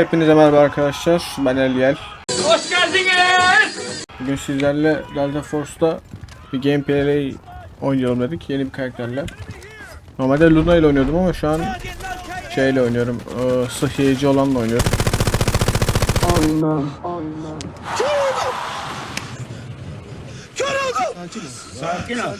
Hepinize merhaba arkadaşlar. Ben Eliel. Hoş geldiniz. Bugün sizlerle Delta Force'da bir gameplay oynayalım dedik. Yeni bir karakterle. Normalde Luna ile oynuyordum ama şu an şeyle oynuyorum. E, sıhhiyeci olanla oynuyorum. Sakin ol.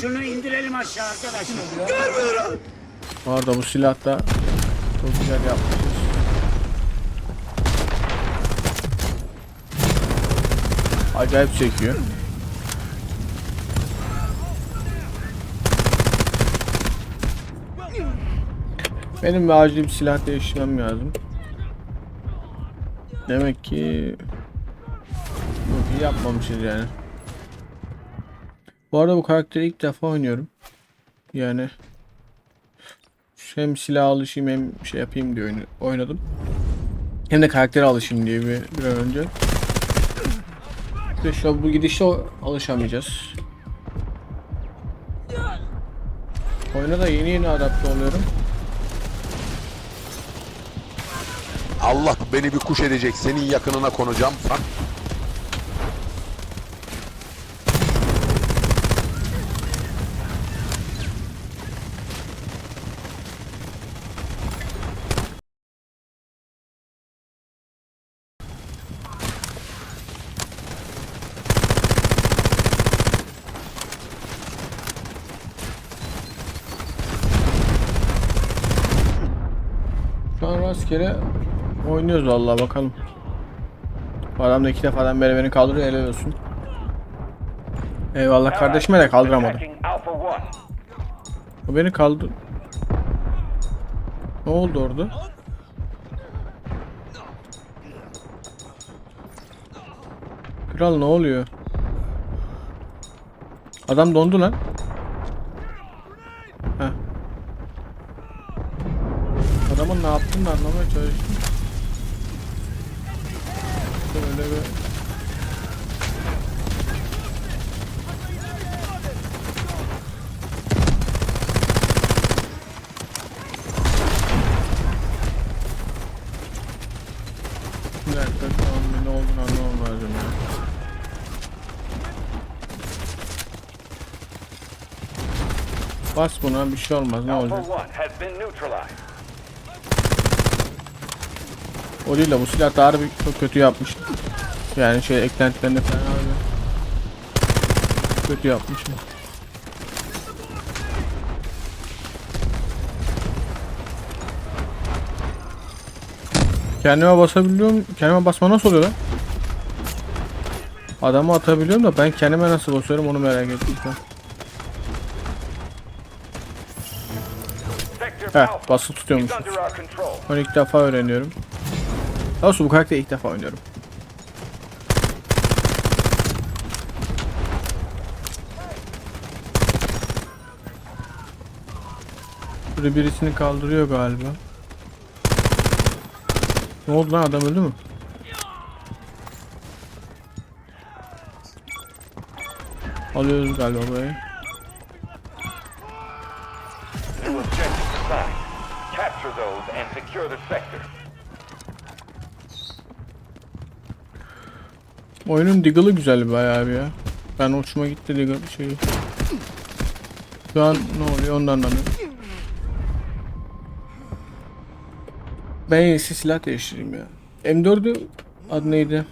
Şunu indirelim aşağı arkadaşlar. Bu arada bu silah da çok güzel yapmışız. Acayip çekiyor. Benim bir acil bir silah değiştirmem lazım. Demek ki iyi yapmamışız yani. Bu arada bu karakteri ilk defa oynuyorum. Yani hem silah alışayım hem şey yapayım diye oyna- oynadım. Hem de karaktere alışayım diye bir, bir önce. An bu gidişle alışamayacağız. Oyuna da yeni yeni adapte oluyorum. Allah beni bir kuş edecek. Senin yakınına konacağım. Bak An rastgele oynuyoruz vallahi bakalım. Adam da iki defadan beri beni kaldırıyor helal olsun. Eyvallah kardeşime de kaldıramadım. O beni kaldı. Ne oldu orada? Kral ne oluyor? Adam dondu lan. Adamın ne yaptığını anlamaya çalıştım. Böyle bir... Bir dakika bir ne olduğunu anlamam lazım ya. Bas buna bir şey olmaz ne olacak? O değil de bu silah da harbi çok kötü yapmış. Yani şey eklentilerini falan abi. Kötü yapmış. Kendime basabiliyorum. Kendime basma nasıl oluyor lan? Adamı atabiliyorum da ben kendime nasıl basıyorum onu merak ettim. Heh basılı tutuyormuş. Onu ilk defa öğreniyorum. Daha doğrusu bu karakteri ilk defa oynuyorum. Burada birisini kaldırıyor galiba. Ne oldu lan adam öldü mü? Alıyoruz galiba burayı. Capture those and secure the sector. Oyunun Diggle'ı güzel bayağı bir ya. Ben hoşuma gitti Diggle şeyi. Şu an ne oluyor ondan anlamıyorum. Ben en iyisi silah değiştireyim ya. M4'ü adı neydi?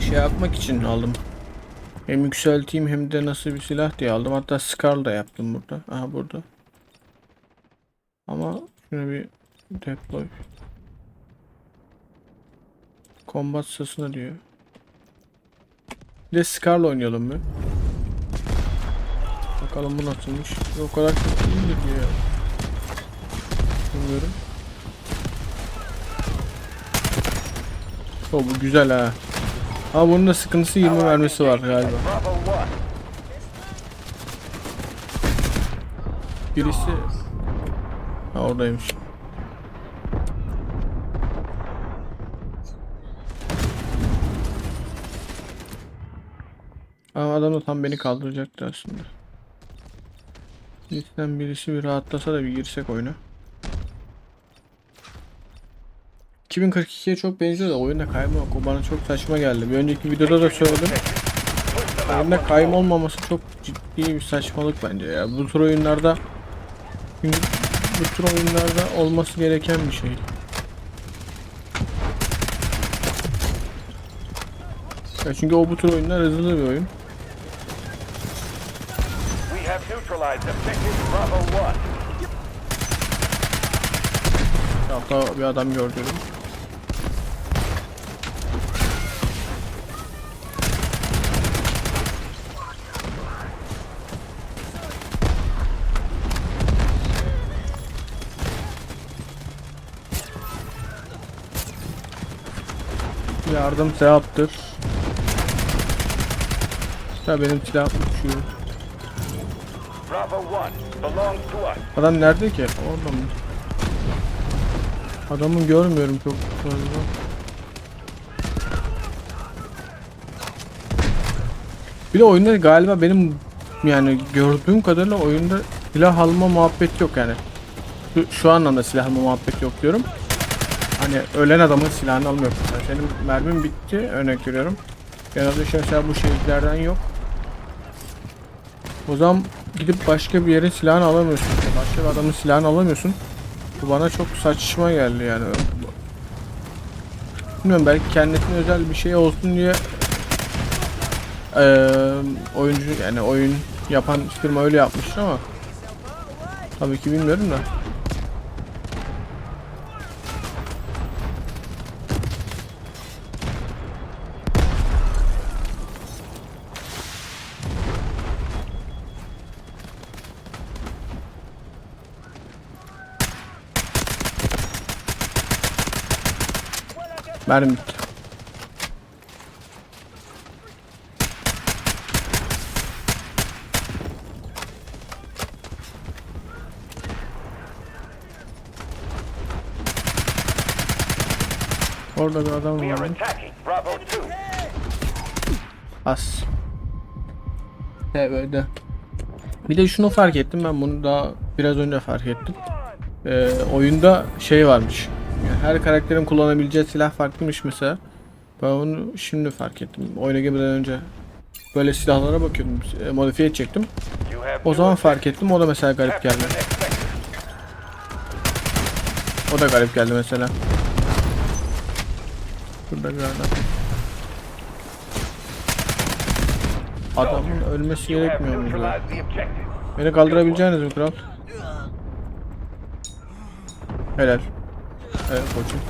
Şey yapmak için aldım. Hem yükselteyim hem de nasıl bir silah diye aldım. Hatta Scar da yaptım burada. Aha burada. Ama şunu bir deploy. Combat sırasında diyor. Bir Scar'la oynayalım bir. Bakalım bu nasılmış. O kadar kötü değildir diye. Bilmiyorum. O bu güzel ha. Ama bunun da sıkıntısı 20 mermisi var galiba. Birisi... Ha oradaymış. Ama adam da tam beni kaldıracaktı aslında. Lütfen birisi bir rahatlasa da bir girsek oyuna. 2042'ye çok benziyor da oyunda kayma. O bana çok saçma geldi. Bir önceki videoda da söyledim. Oyunda kayma olmaması çok ciddi bir saçmalık bence ya. Bu tür oyunlarda bu tür oyunlarda olması gereken bir şey. Ya çünkü o bu tür oyunlar hızlı bir oyun. Neutralized objective Bravo 1. Hatta bir adam gördüm. Yardım sevaptır. Ya benim silahım uçuyor. Adam nerede ki? Orada mı? Adamı görmüyorum çok fazla. Bir de oyunda galiba benim yani gördüğüm kadarıyla oyunda silah alma muhabbet yok yani. Şu, şu anlamda silah alma muhabbet yok diyorum. Hani ölen adamın silahını almıyor. Yani senin mermin bitti örnek veriyorum. İşte mesela bu şehitlerden yok. O zaman gidip başka bir yerin silahını alamıyorsun. Başka bir adamın silahını alamıyorsun. Bu bana çok saçma geldi yani. Bilmiyorum belki kendisine özel bir şey olsun diye eee oyuncu yani oyun yapan firma öyle yapmıştır ama tabii ki bilmiyorum da. Mermi bitti. Orada bir adam var. attacking Bravo 2. As. TV'de. Bir de şunu fark ettim ben bunu daha biraz önce fark ettim. Ee, oyunda şey varmış. Her karakterin kullanabileceği silah farklıymış mesela. Ben onu şimdi fark ettim. Oyuna girmeden önce böyle silahlara bakıyordum. e, Modifiye edecektim. O zaman fark ettim. O da mesela garip geldi. O da garip geldi mesela. Burada bir adam. Adamın ölmesi gerekmiyor mu? Beni kaldırabileceğiniz mi kral? Helal. Evet koçum.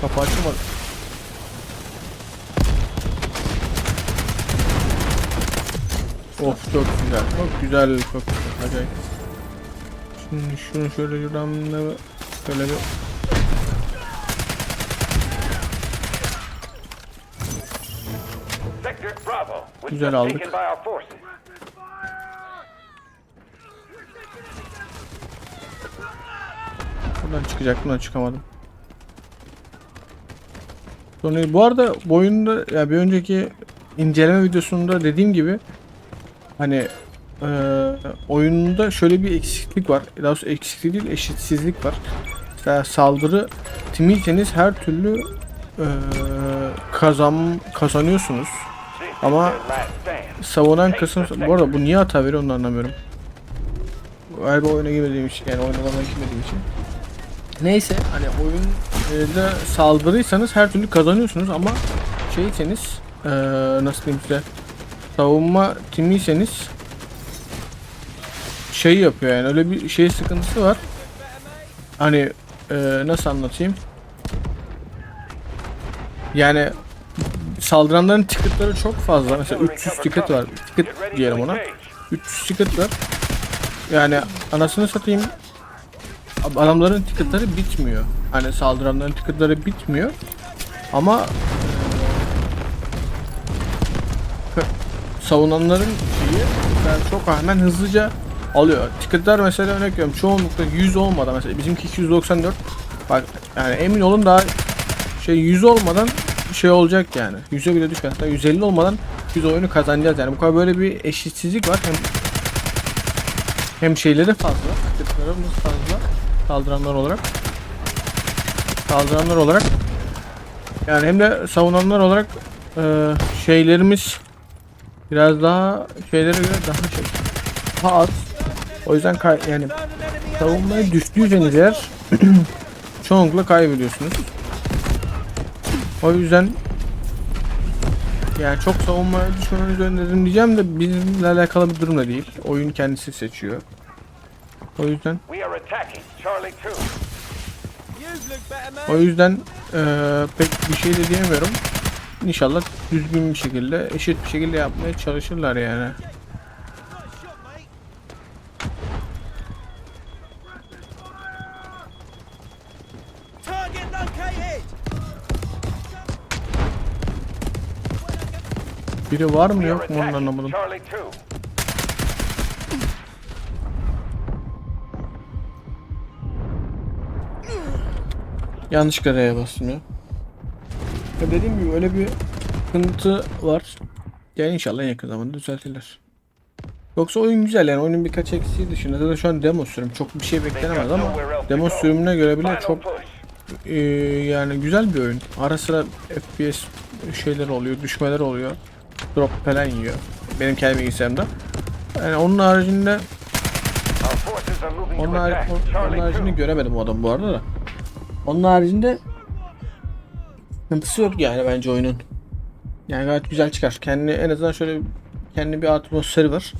Kapı açılmadı. Of çok güzel. Çok güzel. Çok güzel. Acayip. Şimdi şunu şöyle da şöyle bir Güzel aldık. taken by our forces. Buradan çıkacaktım da çıkamadım. Sonra bu arada bu oyunda ya bir önceki inceleme videosunda dediğim gibi hani eee oyunda şöyle bir eksiklik var. Daha doğrusu eksiklik değil eşitsizlik var. Mesela saldırı timiyseniz her türlü eee kazan kazanıyorsunuz. Ama-. Savunan kısım bu arada bu niye hata veriyor onu anlamıyorum. Galiba oyuna girmediğim için yani oyuna girmediğim için. Neyse hani oyunda saldırıysanız her türlü kazanıyorsunuz ama şeyseniz eee nasıl diyeyim size savunma timiyseniz şey yapıyor yani öyle bir şey sıkıntısı var. Hani eee, nasıl anlatayım? Yani saldıranların ticketları çok fazla. Mesela 300 ticket var. Ticket diyelim ona. engage. 300 ticket var. Yani anasını satayım. Adamların ticketları bitmiyor. Hani saldıranların ticketları bitmiyor. Ama savunanların şeyi yani çok hemen hızlıca alıyor. Ticketlar mesela örnek veriyorum çoğunlukla 100 olmadan mesela bizimki 294 bak yani emin olun daha şey 100 olmadan şey olacak yani. 100'e bile düşmez. Hatta 150 olmadan biz oyunu kazanacağız yani. Bu kadar böyle bir eşitsizlik var. Hem hem şeyleri fazla, ticketlarımız fazla saldıranlar olarak. saldıranlar olarak yani hem de savunanlar olarak e, şeylerimiz biraz daha şeylere göre daha şey daha az. O yüzden kay yani savunmaya düştüyseniz eğer çoğunlukla kaybediyorsunuz. O yüzden yani çok savunmaya düşmemeniz öneririm diyeceğim de bizimle alakalı bir durum da değil. Oyun kendisi seçiyor. O yüzden We are attacking Charlie 2. o yüzden eee, pek bir şey de diyemiyorum. İnşallah düzgün bir şekilde, eşit bir şekilde yapmaya çalışırlar yani. Biri var mı yok mu onu anlamadım. Charlie 2. Yanlışlıkla R'ye bastım ya. ya. Dediğim gibi öyle bir sıkıntı var. Yani inşallah yakın zamanda düzeltirler. Yoksa oyun güzel yani oyunun birkaç eksiği dışında zaten şu an demo sürüm çok bir şey beklenemez ama demo sürümüne göre bile çok. Ee, yani güzel bir oyun. Ara sıra FPS şeyler oluyor, düşmeler oluyor. Drop falan yiyor. Benim kendi bilgisayarımda. Yani onun haricinde onun, attack onun, 2. göremedim o adamı bu arada da. Onun haricinde sıkıntısı yok yani bence oyunun. Yani gayet güzel çıkar. Kendi en azından şöyle kendi bir atmosferi var.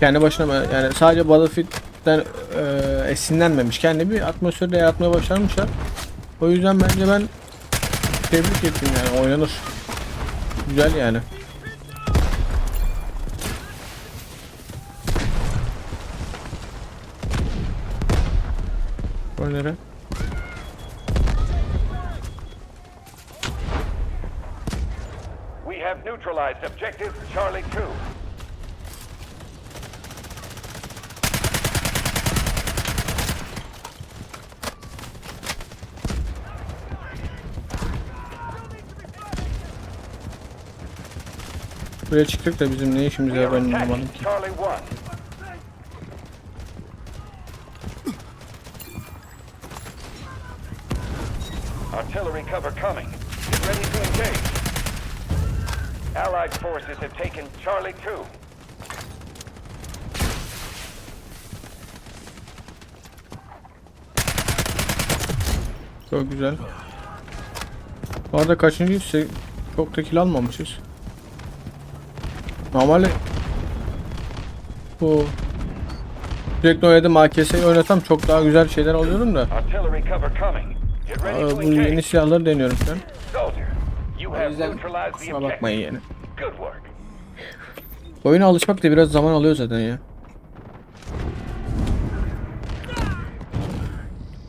Kendi başına yani sadece Battlefield'den e, esinlenmemiş. Kendi bir atmosferde yaratmaya başarmışlar. O yüzden bence ben tebrik ettim yani oynanır. Güzel yani. Oynarı. Have objective Charlie 2. Buraya çıktık da bizim ne işimiz are ben anlamadım ki. Charlie 1. Artillery cover coming. Get ready to engage. Allied forces have taken Charlie 2. Çok güzel. Bu arada kaçıncıyız? Se- Çok da kill almamışız. Normalde bu sürekli oynadığım AKS'yi oynatsam çok daha güzel şeyler alıyorum da to bu yeni silahları deniyorum you O yüzden kusura bakmayın yani. Oyuna alışmak da biraz zaman alıyor zaten ya.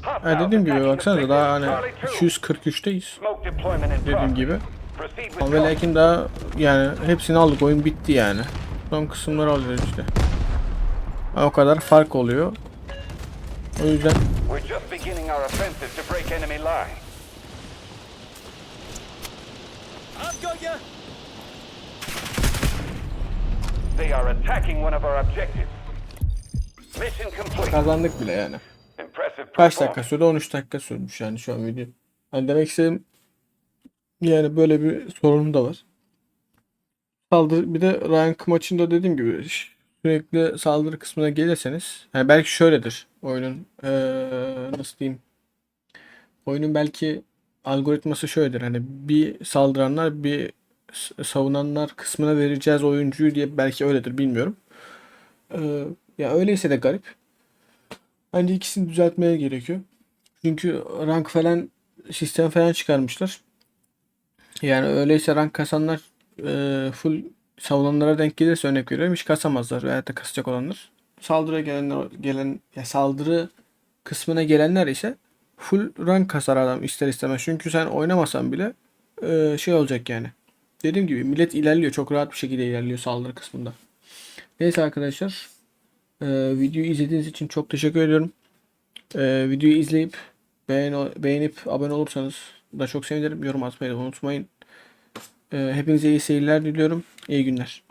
Ha dediğim gibi baksanıza daha hani objective Charlie 2. 243'teyiz Smoke deployment in dediğim gibi. Ama lakin daha yani hepsini aldık oyun bitti yani. Son kısımları alıyoruz işte. O kadar fark oluyor. O yüzden They are attacking one of our objectives. Mission complete. kazandık bile yani. Impressive Kaç dakika performance. sürdü? 13 dakika sürmüş yani şu an video. Hani demek istediğim yani böyle bir sorun da var. Saldırı bir de rank maçında dediğim gibi ş- sürekli saldırı kısmına gelirseniz yani belki şöyledir oyunun eee, nasıl diyeyim oyunun belki algoritması şöyledir hani bir saldıranlar bir savunanlar kısmına vereceğiz oyuncuyu diye belki öyledir bilmiyorum. Eee, ya öyleyse de garip. Bence ikisini düzeltmeye gerekiyor. Çünkü rank falan sistem falan çıkarmışlar. Yani öyleyse rank kasanlar e, full savunanlara denk gelirse örnek veriyorum hiç kasamazlar veya da kasacak olanlar. Saldırıya gelenler gelen ya saldırı kısmına gelenler ise full rank kasar adam ister istemez. Çünkü sen oynamasan bile e, şey olacak yani. Dediğim gibi millet ilerliyor. Çok rahat bir şekilde ilerliyor saldırı kısmında. Neyse arkadaşlar. e, videoyu izlediğiniz için çok teşekkür ediyorum. E, videoyu izleyip beğen, beğenip abone olursanız da çok sevinirim. Yorum atmayı da unutmayın. E, hepinize iyi seyirler diliyorum. İyi günler.